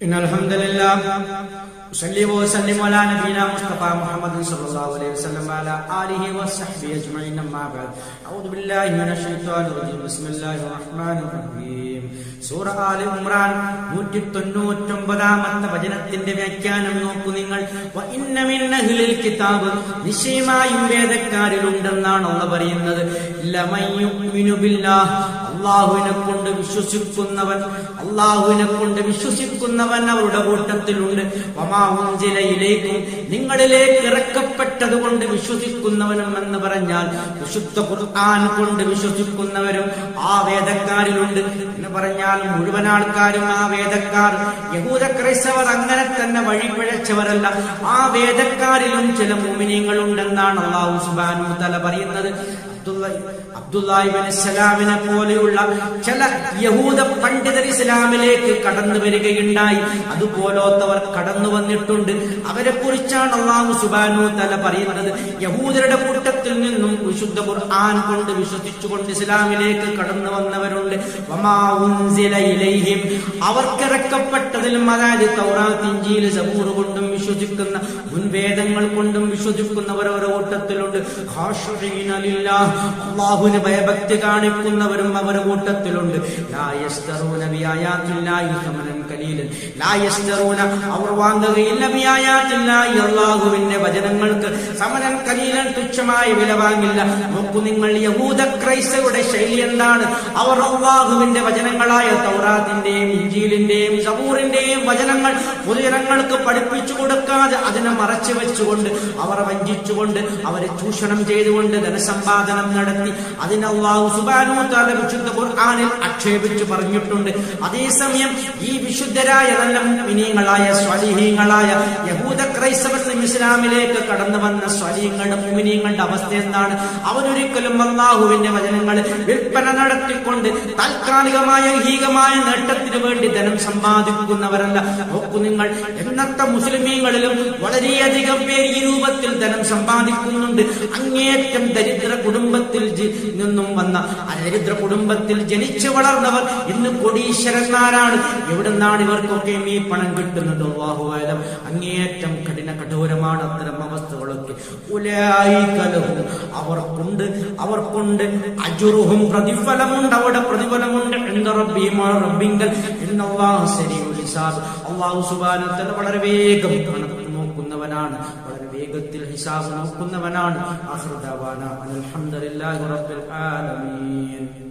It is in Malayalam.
إن الحمد لله أصلي وأسلم على نبينا مصطفى محمد صلى الله عليه وسلم وعلى آله وصحبه أجمعين أما بعد أعوذ بالله من الشيطان الرجيم بسم الله الرحمن الرحيم സൂറ ആലി ഇമ്രാൻ നൂറ്റി തൊണ്ണൂറ്റൊമ്പതാമത്തെ വചനത്തിന്റെ വ്യാഖ്യാനം നോക്കൂ നിങ്ങൾ വ ഇന്ന മിൻ അഹ്ലിൽ കിതാബ് നിശ്ചയമായും വേദക്കാരിലുണ്ടെന്നാണ് അള്ള പറയുന്നത് ലമയ്യുമിനു ബില്ലാഹ് അള്ളാഹുവിനെ കൊണ്ട് വിശ്വസിക്കുന്നവൻ അള്ളാഹുവിനെ കൊണ്ട് വിശ്വസിക്കുന്നവൻ അവരുടെ കൂട്ടത്തിലുണ്ട്. വമാവുഞ്ചിലയിലേക്കും നിങ്ങളിലേക്ക് ഇറക്കപ്പെട്ടത് കൊണ്ട് വിശ്വസിക്കുന്നവനും എന്ന് പറഞ്ഞാൽ വിശുദ്ധ ഖുർആൻ കൊണ്ട് വിശ്വസിക്കുന്നവരും ആ വേദക്കാരിലുണ്ട്. എന്ന് പറഞ്ഞാൽ മുഴുവൻ ആൾക്കാരും ആ വേദക്കാർ. യഹൂദ ക്രൈസ്തവർ അങ്ങനെ തന്നെ വഴിപിഴച്ചവരല്ല ആ വേദക്കാരിലും ചില മുമിനിയങ്ങളുണ്ടെന്നാണ് അള്ളാഹു സുബാനു തല പറയുന്നത്. അബ്ദുല്ലാഹിബിന് പോലെയുള്ള ചില യഹൂദ പണ്ഡിതർ ഇസ്ലാമിലേക്ക് കടന്നു വരികയുണ്ടായി. അതുപോലത്തവർ കടന്നു വന്നിട്ടുണ്ട്. അവരെ കുറിച്ചാണ് അള്ളാഹു സുബാനു തല പറയുന്നത്. യഹൂദരുടെ കൂട്ടത്തിൽ നിന്നും വിശുദ്ധ ഖുർആൻ കൊണ്ട് വിശ്വസിച്ചുകൊണ്ട് ഇസ്ലാമിലേക്ക് കടന്നു വന്നവരുണ്ട്. അവർക്കിറക്കപ്പെട്ടതിലും അതായത് തൗറാത്ത് ഇഞ്ചീൽ സബൂർ കൊണ്ടും വിശ്വസിക്കുന്ന മുൻവേദങ്ങൾ കൊണ്ടും വിശ്വസിക്കുന്നവർ ഓരോ കൂട്ടത്തിലുണ്ട്. ഭയഭക്തി കാണിക്കുന്നവരും അവരുടെ കൂട്ടത്തിലുണ്ട്. അവർ വാങ്ങുകയില്ല വചനങ്ങൾക്ക്. സമരൻ കലീലൻ തുച്ഛമായ വില വാങ്ങില്ല. നോക്കൂ നിങ്ങൾ യഹൂദ ക്രൈസ്തവരുടെ ശൈലി എന്താണ്? അവർ അള്ളാഹുവിന്റെ വചനങ്ങളായ തൗറാത്തിന്റെയും ഇഞ്ചീലിന്റെയും സബൂറിന്റെയും വചനങ്ങൾ പൊതുജനങ്ങൾക്ക് പഠിപ്പിച്ചു കൊടുക്കാതെ അതിനെ മറച്ചു വെച്ചുകൊണ്ട് അവരെ വഞ്ചിച്ചുകൊണ്ട് അവരെ ചൂഷണം ചെയ്തുകൊണ്ട് ധനസമ്പാദനം നടത്തി. അതിന് അള്ളാഹു സുബാനുത്താല വിശുദ്ധ ഖുർആാനിൽ ആക്ഷേപിച്ചു പറഞ്ഞിട്ടുണ്ട്. അതേസമയം ഈ വിശുദ്ധരായ നല്ല മിനിയങ്ങളായ സ്വലിഹീങ്ങളായ യഹൂദ ക്രൈസ്തവർ ഇസ്ലാമിലേക്ക് കടന്നു വന്ന സ്വലീങ്ങളുടെ മുമിനിയങ്ങളുടെ അവസ്ഥ എന്താണ്? അവനൊരിക്കലും അള്ളാഹുവിന്റെ വചനങ്ങൾ വിൽപ്പന നടത്തിക്കൊണ്ട് താൽക്കാലികമായ ഹീകമായ നേട്ടത്തിന് വേണ്ടി ധനം സമ്പാദിക്കുന്നവരല്ല. നോക്കൂ നിങ്ങൾ എന്നത്തെ മുസ്ലിമീങ്ങളിലും വളരെയധികം പേര് ഈ രൂപത്തിൽ ധനം സമ്പാദിക്കുന്നുണ്ട്. അങ്ങേറ്റം ദരിദ്ര കുടുംബത്തിൽ നിന്നും വന്ന ദരിദ്ര കുടുംബത്തിൽ ജനിച്ചു വളർന്നവർ ഇന്ന് കൊടീശ്വരന്മാരാണ്. എവിടുന്നാണ് ഇവർക്കൊക്കെ ഈ പണം കിട്ടുന്നത്? അള്ളാഹുവായാലും അങ്ങേയറ്റം കഠിന കഠോരമാണ് അത്തരം അവസ്ഥകളൊക്കെ ഉലായികലഹും അവർക്കുണ്ട് അവർക്കുണ്ട്. അജുറുഹും പ്രതിഫലമുണ്ട് അവിടെ പ്രതിഫലമുണ്ട്. എന്താ റബ്ബിയുമാണ് റബ്ബിങ്കൽ. എന്നല്ലാഹു ശരിയുൽ ഹിസാബ്. അള്ളാഹു സുബാനത്തല വളരെ വേഗം കണക്ക് നോക്കുന്നവനാണ്. വളരെ വേഗത്തിൽ ഹിസാബ് നോക്കുന്നവനാണ്. അഹൃദവാന അൽഹംദുലില്ലാഹി റബ്ബിൽ ആലമീൻ.